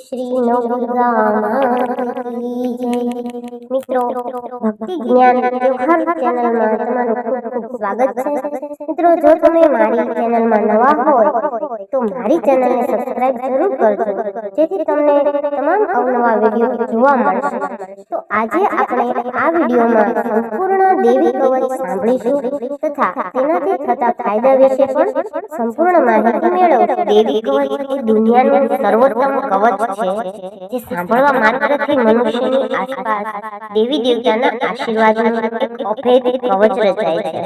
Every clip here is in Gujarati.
શ્રી ચેનલમાં નવા હોય તમને તમામ અવનવા વીડિયો જોવા મળશે તો આજે આપણે આ વિડીયોમાં સંપૂર્ણ દેવી કવચ સાંભળીશું તથા તેનાથી થતા ફાયદા વિશે પણ સંપૂર્ણ માહિતી મેળવશું દેવી કવચ દુનિયાનું સર્વોત્તમ કવચ છે જે સાંભળવા માત્રથી મનુષ્યની આસપાસ દેવી દેવતાના આશીર્વાદનું એક અભેદ કવચ રચાય છે.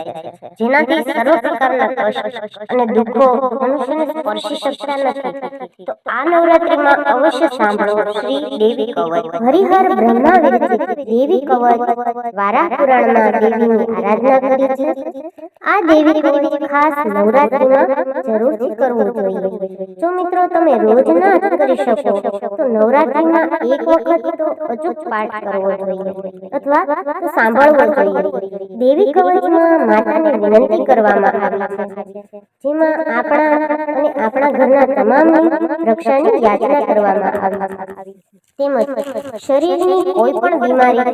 જેનાથી સર્વ પ્રકારના કષ્ટ અને દુઃખો મનુષ્યને સ્પર્શી શકતા નથી. તો આ નવરાત્રીમાં અવશ્ય સાંભળો શ્રી દેવી કવચ. હરિહર બ્રહ્મા વિરચિત દેવી કવચ વારા પુરાણમાં દેવીની આરાધના કરી છે. આ દેવી કવચ ખાસ નવરાત્રીમાં જરૂરથી કરવું જોઈએ. જો મિત્રો તમે રોજ ના કરી શકો તો નવરાત્રીમાં એક વખત તો અચૂક પાઠ કરવો જોઈએ. અથવા તો સાંભળવો જોઈએ. દેવી કવચમાં માતાને વિનંતી કરવામાં આવી છે. જેમાં આપણા અને આપણા ઘરના તમામની રક્ષાની યાચના કરવામાં આવી તેમજ શરીરની કોઈ પણ બીમારી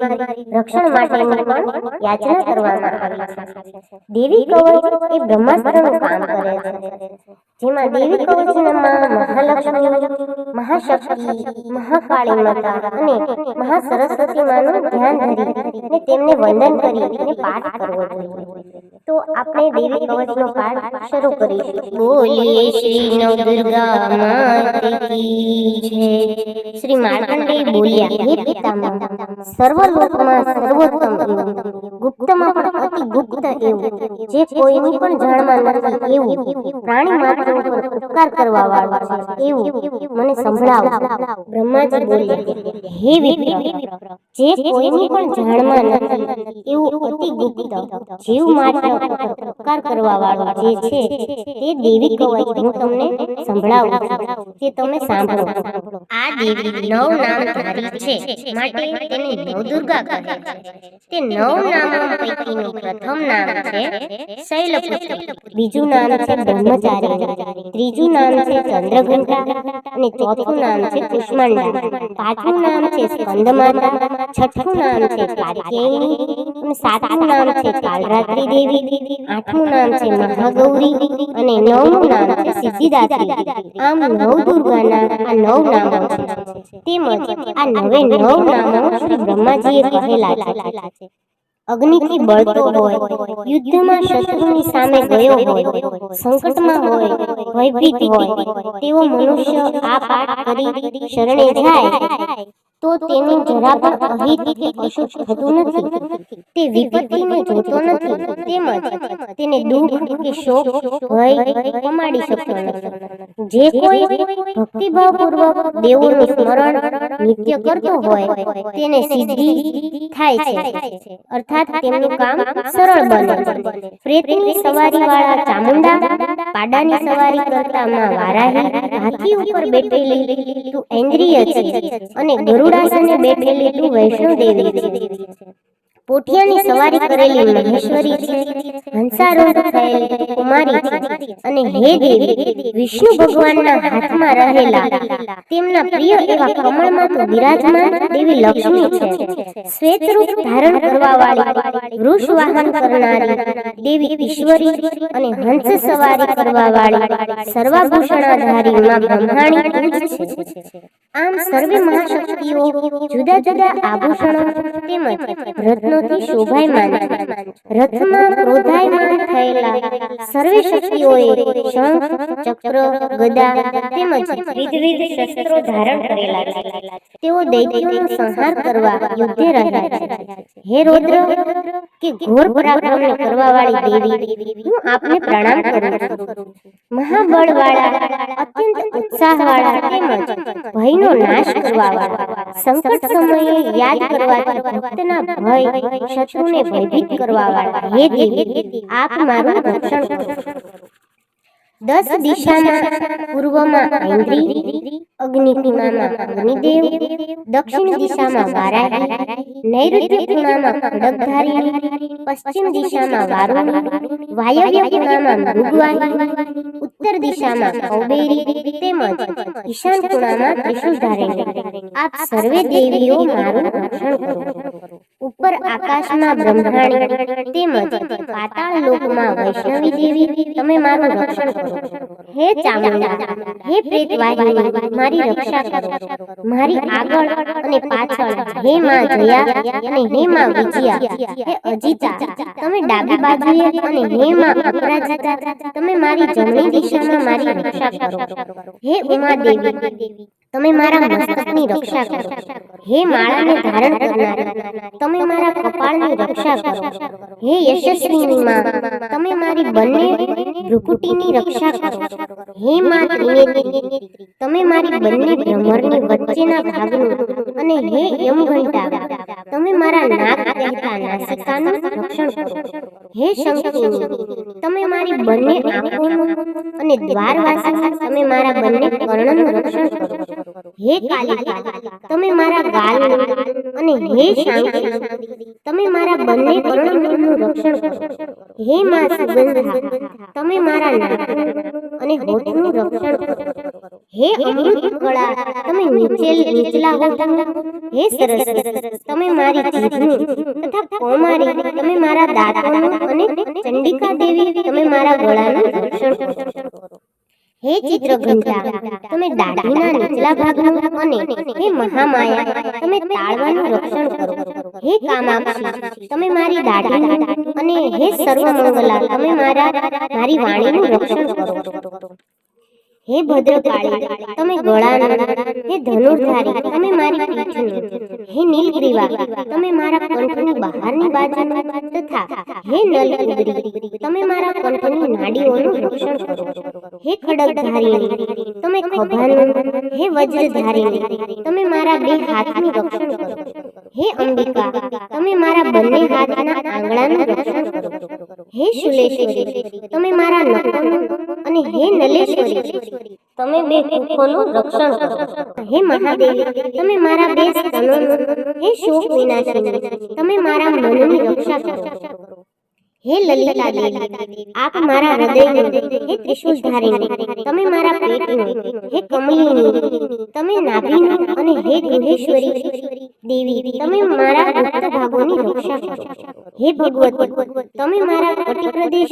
રક્ષણ માટેની પણ યાચના કરવામાં આવી છે. દેવી કવચ એ બ્રહ્માસ્ત્રનું કામ કરે છે. જેમાં દેવી કવચનમાં મહાલક્ષ્મી મહાશક્તિ મહાકાળી માતા અને મહાસરસ્વતી માનું ધ્યાન ધરી અને તેમને વંદન કરી અને પાઠ કરવો જોઈએ. તો આપણે દેવી કવચનો પાઠ શરૂ કરીશું. બોલીએ શ્રી નવદુર્ગા માત કી જય. શ્રી માર્કંડેય બોલ્યા, હે પિતામહ સર્વ લોકમાં સર્વોત્તમ ગુપ્તમાં પણ અતિ ગુપ્ત એવું જે કોઈની પણ જાણમાં નથી એવું પ્રાણી માત્ર ઉપર ઉપકાર કરવા વાળું છે. એવું મને સંભળાવો. બ્રહ્માજી બોલ્યા હે વિપ્ર જે કોઈની પણ જાણમાં નથી એવું અતિ ગુપ્ત જીવ માત્ર ઉપર ઉપકાર કરવા વાળું જે છે. તે દેવી કવચ હું તમને સંભળાવું તે તમે સાંભળો આ દેવી નવ નામ ધારી છે. માટે તેને નવદુર્ગા કહે છે. તે નવ નામ પૈકીનું પ્રથમ નામ છે શૈલપુત્રી બીજું નામ છે બ્રહ્મચારી ત્રીજું નામ છે ચંદ્રઘંટા અને ચોથું નામ છે કુષ્માંડા પાંચમું નામ છે સ્કંદમાતા છઠ્ઠું નામ છે કાર્તિકેયની અને સાતમું નામ છે કાલરાત્રિ દેવી આઠમું નામ છે મહાગૌરી અને નવમું નામ છે સિદ્ધિદાત્રી આમ નવ દુર્ગાના આ નવ નામો છે તેમજ આ નવે નવ નામો શ્રી બ્રહ્માજીએ કહેલા છે અગ્નિથી બળતો હોય યુદ્ધમાં શત્રુની સામે ગયો હોય સંકટમાં હોય ભયભીત હોય તેવો મનુષ્ય આ પાઠ કરી શરણે જાય. તો તેને જરા પણ અહિત કે અશુભ થતું નથી. તે વિપત્તિને જોતો નથી. તેમજ તેને દુઃખ કે શોક ભય કમાડી શકતો નથી. જે કોઈ ભક્તિભાવપૂર્વક દેવોનું સ્મરણ નિત્ય કરતો હોય તેને સિદ્ધિ થાય છે. અર્થાત તેમનું કામ સરળ બને. છે પ્રેતની સવારી વાળા ચામુંડા પાડાની સવારી કરતા માં વારાહી હાથી ઉપર બેઠેલી તું ઇન્દ્રિય છે અને ગરુડાસને બેઠેલી તું વૈષ્ણોદેવી છે. પોઠિયાની સવારી કરેલી મહેશ્વરી છે. હંસારૂઢ થયેલી કુમારી છે. અને હે દેવી, વિષ્ણુ ભગવાનના હાથમાં રહેલા તેમના પ્રિય એવા કમળમાં તો બિરાજમાન દેવી લક્ષ્મી છે. શ્વેત રૂપ ધારણ કરવા વાળી વૃષ વાહન કરનારી દેવી ઈશ્વરી અને હંસ સવારી કરવા વાળી સર્વાભૂષણાધારી માં બ્રહ્માણી છે. આમ સર્વે મહાશક્તિઓ જુદા જુદા આભૂષણો તેમજ રત્નોથી શોભાયમાન રથમાં ક્રોધાયમાન થયેલા સર્વે શક્તિઓએ શંખ ચક્ર ગદા તેમજ વિવિધ શસ્ત્રો ધારણ કરેલા છે. તેઓ દૈત્યોનો સંહાર કરવા યુદ્ધે રહ્યા છે. હે રુદ્ર કે ઘોર પરાક્રમને કરવા વાળી દેવી હું આપને પ્રણામ કરું છું. મહાબળ વાળા અત્યંત ઉત્સાહ વાળા તેમજ ભયનો નાશ કરવા વાળા સંકટ સમયે યાદ કરવાથી ભક્તના ભય શત્રુને ભયભીત કરવા વાળા હે દેવી, આપ મારું રક્ષણ કરો. દસ દિશામાં પૂર્વમાં ઐન્દ્રી અગ્નિ ખૂણામાં અગ્નિદેવ, દક્ષિણ દિશામાં વારાહી, નૈઋત્ય ખૂણામાં ખડગધારી પશ્ચિમ દિશામાં વારુણી, વાયવ્ય ખૂણામાં મૃગવાહી ઉત્તર દિશામાં કૌબેરી તેમજ ઈશાન ખૂણામાં ત્રિશુલધારિણી આપ સર્વે દેવીઓ મારું રક્ષણ કરો. ઉપર આકાશમાં બ્રહ્માણી તેમજ પાતાળ લોકમાં વૈષ્ણવી દેવી તમે મારું રક્ષણ કરો. હે ચામુંડા, હે પ્રેતવાહિની, મારી રક્ષા કરો. મારી આગળ અને પાછળ હે માં જયા અને હે માં વિજયા. હે અજીતા, તમે ડાબી બાજુએ અને હે માં અપરાજિતા, તમે મારી જમણી દિશામાં મારી રક્ષા કરો. હે ઉમા દેવી તમે મારા મસ્તકની રક્ષા કરો. હે માળાને ધારણ કરનારી, તમે મારા કપાળની રક્ષા કરો. હે યશસ્વીની માં તમે મારી બંને ભ્રુકુટીની રક્ષા કરો. હે માં તમે મારી બંને ભ્રમરની વચ્ચેના ભાગનું અને હે યમઘંટા તમે મારા નાક કહેતા નાસિકાનું રક્ષણ કરો. હે શંખિની તમે મારી બંને આંખોનું અને દ્વારવાસી, તમે મારા બંને કર્ણનું રક્ષણ કરો. હે કાલિકા, તમે મારા ગાલનું અને હે શાંતિ તમે મારા બંને કર્ણનું રક્ષણ કરો. હે મા સુગંધા, તમે મારા નાકનું અને હોઠનું રક્ષણ કરો. હે અમૃત કળા, તમે નીચેલ નીચલા હોઠ હે સરસ, તમે મારી જીભનું તથા કોમારી, તમે મારા દાંતોનું અને ચંડિકા દેવી તમે મારા ગળાનું રક્ષણ કરો. હે ચિત્રગુપ્તા તમે દાઢીના નીચલા ભાગનું અને હે મહામાયા, તમે તાળવાનું રક્ષણ કરો. હે કામાક્ષી, તમે મારી દાઢીનું અને હે સર્વમંગલા, તમે મારા, મારી વાણીનું રક્ષણ કરો. હે ભદ્રકાળી, તમે હે ધનુર્ધારી, તમે મારી પીઠનું હે નીલગ્રીવા તમે મારા કંઠની બહારની બાજુ તથા, હે નલકુદરી તમે મારા કંઠની નાડીઓનું રક્ષણ કરો હે ખડગધારીણી તમે ખભાનું, હે વજ્રધારી તમે મારા બે હાથનું રક્ષણ કરો હે અંબિકા, તમે મારા બંને હાથના આંગળાનું રક્ષણ કરો હે શુલેશ્વરી, તમે મારા નખોનું અને હે નલેશ્વરી તમે બે કુખોનું રક્ષણ હે મહાદેવી, તમે મારા બે સ્તનોનું હે શોક વિનાશિની, તમે મારા મનની રક્ષા કરો. હે લલિતા દેવી, આપ મારા હૃદયને હે ત્રિશુલધારીની તમે મારા પેટનું હે કમલિની તમે નાભીનું અને હે ગુહેશ્વરી દેવી, તમે મારા ગુપ્ત ભાગોની રક્ષા કરો. હે ભગવતી, તમે મારા કટી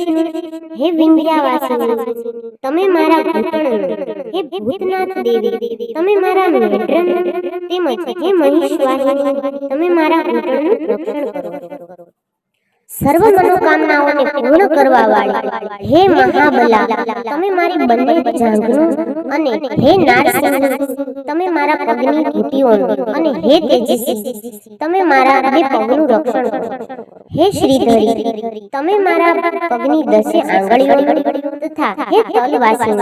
હે વિંધ્યાવાસી તમે મારા ઘૂંટણનું હે ભૂતનાથ દેવી, તમે મારા મેઢ્રનું તેમજ હે મહિષવાહિની, તમે મારા ઘૂંટણનું રક્ષણ કરો. સર્વ મનોકામનાઓને પૂર્ણ કરવા વાળી હે મહાબલા, તમે મારી બંને જાંઘનું અને હે નારસિંહ તમે મારા પગની ઘૂંટીઓનું અને હે તેજસ્વી, તમે મારા બે પગનું રક્ષણ કરો. હે શ્રીધરી, તમે મારા પગની દસે આંગળીઓ તથા હે તલવાસી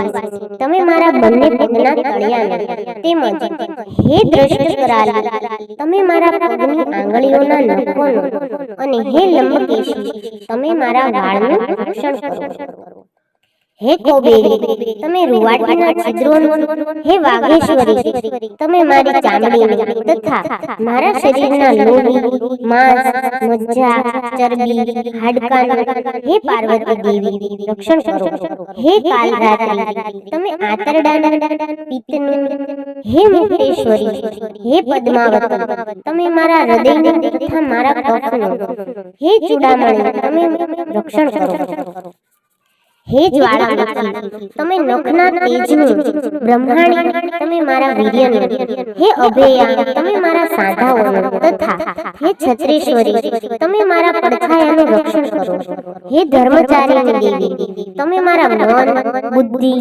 તમે મારા બંને પગના તળિયાને તેમજ હે દ્રષ્ટ કરાલી તમે મારા પગની આંગળીઓના નખોનો અને હે લંબકેશી તમે મારા વાળનું રક્ષણ કરો. હે કોબેરી, તમે રૂવાટીના છિદ્રોનું, હે વાઘેશ્વરી, તમે મારી ચામડીનું તથા મારા શરીરના લોહી માંસ, મજ્જા, ચરબી, હાડકાનું, હે પાર્વતી દેવી, રક્ષણ કરો હે કાલરાત્રી, તમે આંતરડાના પિત્તનું હે મુક્તેશ્વરી, હે પદ્માવતી તમે મારા હૃદયનું તથા મારા કફનું હે ચૂડામણી, તમે રક્ષણ કરો. હે જ્વાળામુખી તમે નખના તેજનું બ્રહ્માણી, તમે મારા વીર્યનું, હે અભેયા, તમે મારા સાધાઓનું, તથા હે છત્રેશ્વરી, તમે મારા પડછાયાનું રક્ષણ કરો, હે ધર્મચારીની દેવી, તમે મારા મન, બુદ્ધિ,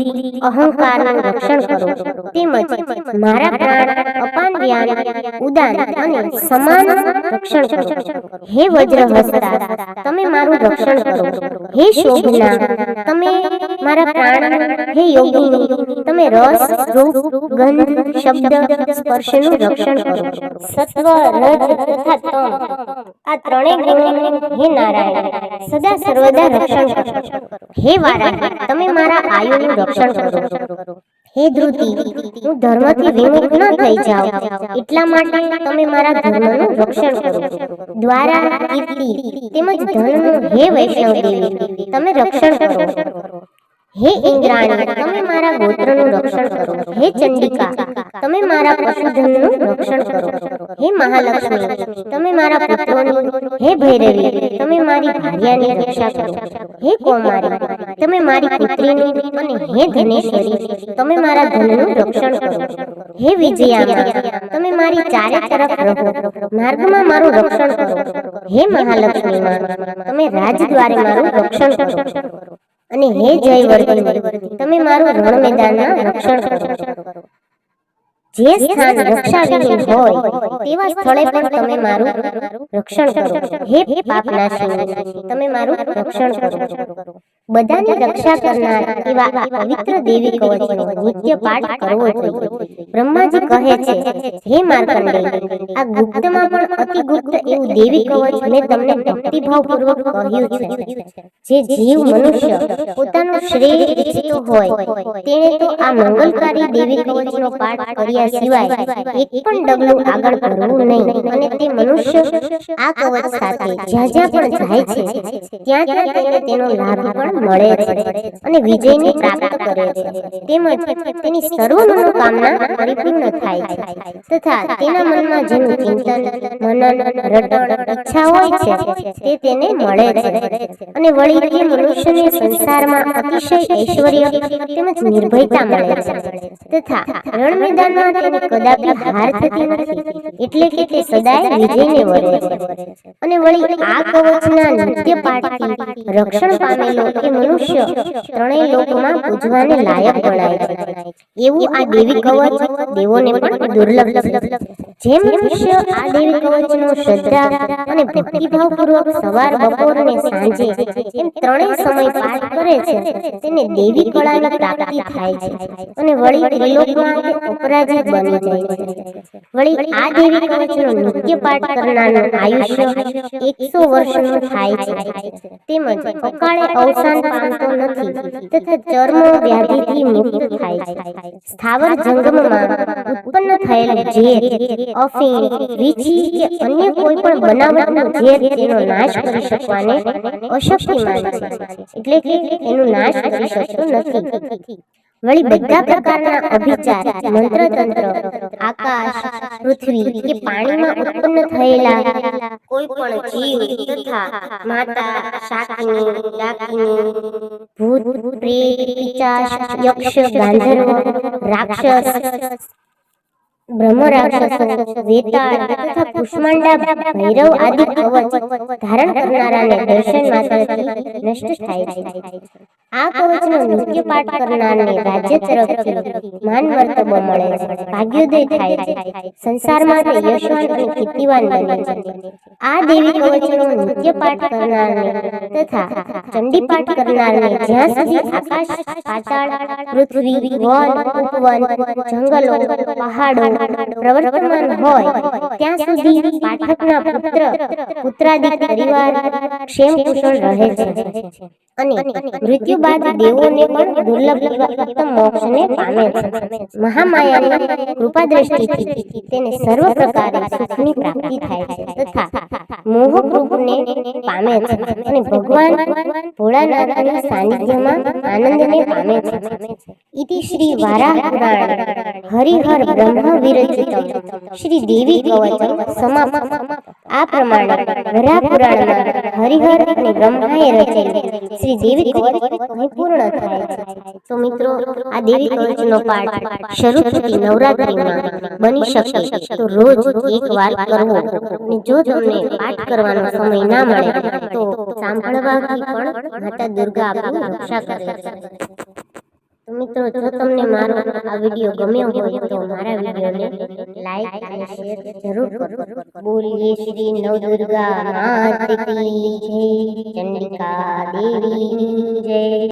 અહંકારનું રક્ષણ કરો, તેમજ મારા પ્રાણ, અપાન વ્યાન ઉદાન અને સમાન રક્ષણ કરો, હે વજ્રહસ્તા, તમે મારું રક્ષણ કરો, હે શોભના તમે મારા પ્રાણ હે યોગિની તમે રસ, રૂપ, ગંધ, શબ્દ, સ્પર્શનું રક્ષણ કરો. સત્વ, રજ તથા તમ, આ ત્રણેય ગુણોનું હે નારાયણ, સદા સર્વદા રક્ષણ કરો. હે વારાહી તમે મારા આયુનું રક્ષણ કરો. હે ધ્રુતિ, હું ધર્મથી વિમુખ ન થઈ જાઉં. એટલા માટે તમે મારા ધર્મનું રક્ષણ કરો. દ્વારા, કીર્તિ તેમજ ધનનું હે વૈષ્ણવ તમે રક્ષણ કરો. હે ઇન્દ્રાણી, તમે મારા ગોત્રનું રક્ષણ કરો. હે ચંડિકા, તમે મારા પશુધનનું રક્ષણ કરો. હે મહાલક્ષ્મી, તમે મારા પુત્રોની, હે ભૈરવી, તમે મારી ભાર્યાની રક્ષા કરો. હે કૌમારી, તમે મારી પુત્રીની અને હે ધનેશ્વરી, તમે મારા ધનનું રક્ષણ કરો. હે વિજયા તમે મારી ચારે તરફ રહો. માર્ગમાં મારું રક્ષણ કરો. હે મહાલક્ષ્મી તમે રાજદ્વારે મારું રક્ષણ કરો. અને હે જયવર્ધન તમે મારું રણ મેદાનના રક્ષણ કરો. જે સ્થાન રક્ષા હોય, તેવા સ્થળે પણ તમે મારું રક્ષણ કરો. હે પાપનાશી તમે મારું રક્ષણ કરો. બધાની રક્ષા કરનાર એવા પવિત્ર દેવી કવચનો નિત્ય પાઠ કરવો જોઈએ. બ્રહ્માજી કહે છે, હે માર્કંડે આ ગુપ્તમાં પણ અતિ ગુપ્ત એવું દેવી કવચ મેં તમને ભક્તિભાવપૂર્વક કહ્યું છે, જે જીવ મનુષ્ય પોતાનું શ્રેય ઈચ્છતો હોય, તેણે તો આ મંગલકારી દેવી કવચનો પાઠ કર્યા સિવાય એક પણ ડગલું આગળ કરવું નહીં. અને તે મનુષ્ય આ કવચ સાથે જ્યાં જ્યાં પણ જાય છે, ત્યાં ત્યાં તેને તેનો લાભ પણ મળે છે અને વિજયને પ્રાપ્ત કરે છે. તેમજ તેની સર્વ મનોકામના પરિપૂર્ણ થાય છે તથા તેના મનમાં જેનું ચિંતન, મનન, રટણ, ઈચ્છા હોય છે, તે તેને મળે છે. અને વળી તે મનુષ્યને સંસારમાં અતિશય ઐશ્વર્ય તેમજ નિર્ભયતા મળે છે તથા રણ મેદાનમાં તેને કદાપી હાર થતી નથી, એટલે કે તે સદાય વિજયને વરે છે. અને વળી આ કવચના નિત્ય પાઠથી રક્ષણ પામેલો એ મનુષ્ય ત્રણેય લોકમાં પૂજવાને લાયક ગણાય છે. એવું આ દેવી કવચ દેવોને પણ દુર્લભ છે. જે મનુષ્ય આ દેવી કવચનો શ્રદ્ધા અને ભક્તિભાવપૂર્વક સવાર બપોર અને સાંજે એમ ત્રણેય સમય પાઠ કરે છે તેને દેવી કળાની પ્રાપ્તિ થાય છે. અને વળી ત્રિલોકમાં તે અપરાજિત બની જાય છે. વળી આ દેવી કવચનો નિત્ય પાઠ કરનારનું આયુષ્ય એકસો વર્ષનું થાય છે. તેમજ અકાળે અવસાન પામતો નથી તથા ચર્મ વ્યાધિથી મુક્ત થાય છે. સ્થાવર જંગમમાં ઉત્પન્ન થયેલ ઝેર અફીણ વીછી કે અન્ય કોઈ પણ બનાવટનું ઝેર તેનો નાશ કરી શકવાને અશક્તિમાન છે એટલે કે એનું નાશ કરી શકતો નથી વળી બધા પ્રકારના અભિચાર મંત્રતંત્ર આકાશ પૃથ્વી કે પાણીમાં ઉત્પન્ન થયેલા કોઈ પણ જીવ તથા માતા શાકિની ડાકિની ભૂત પ્રેત પિચાચ યક્ષ ગાંધર્વ રાક્ષસ બ્રહ્મ રાક્ષસો વેતાળ તથા કુષ્માંડા ભૈરવ આદિ કવચ ધારણ કરનારાને દર્શન માત્રથી નષ્ટ થાય છે. આ કવચનો નિત્ય પાઠ કરનારને રાજ્ય તરફથી માન મર્તબો મળે છે. ભાગ્યોદય થાય છે. સંસારમાં તે યશવાન અને કીર્તિવાન બને છે. આ દેવી કવચનો નિત્ય પાઠ કરનારને તથા ચંડી પાઠ કરનારને જ્યાં સુધી આકાશ, પાતાળ, પૃથ્વી, વન, ઉપવન, જંગલો, પહાડો પ્રવર્તમાન હોય, ત્યાં સુધી પાઠકના પુત્ર, પુત્રાદિક પરિવાર ક્ષેમ કુશળ રહે છે. અને મૃત્યુ બાદ દેવોને પણ દુર્લભ ઉત્તમ મોક્ષને પામે છે. મહામાયાની કૃપા દ્રષ્ટિથી તેને સર્વ પ્રકારે સુખની પ્રાપ્તિ થાય છે તથા મોહક રૂપને પામે છે અને ભગવાન ભોળાનાથના સાનિધ્યમાં આનંદને પામે છે. શ્રી વારાહ પુરાણ હરિહર બ્રહ્મ વિરચિતમ શ્રી દેવી કવચમ સમાપ્ત આ પ્રમાણે વરા પુરાણમાં હરિહર અને બ્રહ્માએ રચેલી શ્રી દેવી કવચ પૂર્ણ થાય છે તો મિત્રો આ દેવી કવચનો પાઠ શરૂ થતી નવરાત્રિમાં બની શકે તો રોજ એક વાર કરવો અને જો તમને પાઠ કરવાનો સમય ના મળે તો સાંભળવાથી પણ માતા દુર્ગા આપણું રક્ષા કરે છે મિત્રો, જો તમને મારો આ વીડિયો ગમ્યો હોય તો મારા વિડીયોને લાઈક અને શેર જરૂર કરો. બોલીએ શ્રી નવદુર્ગા માત કી જય, ચંડિકા દેવી જય.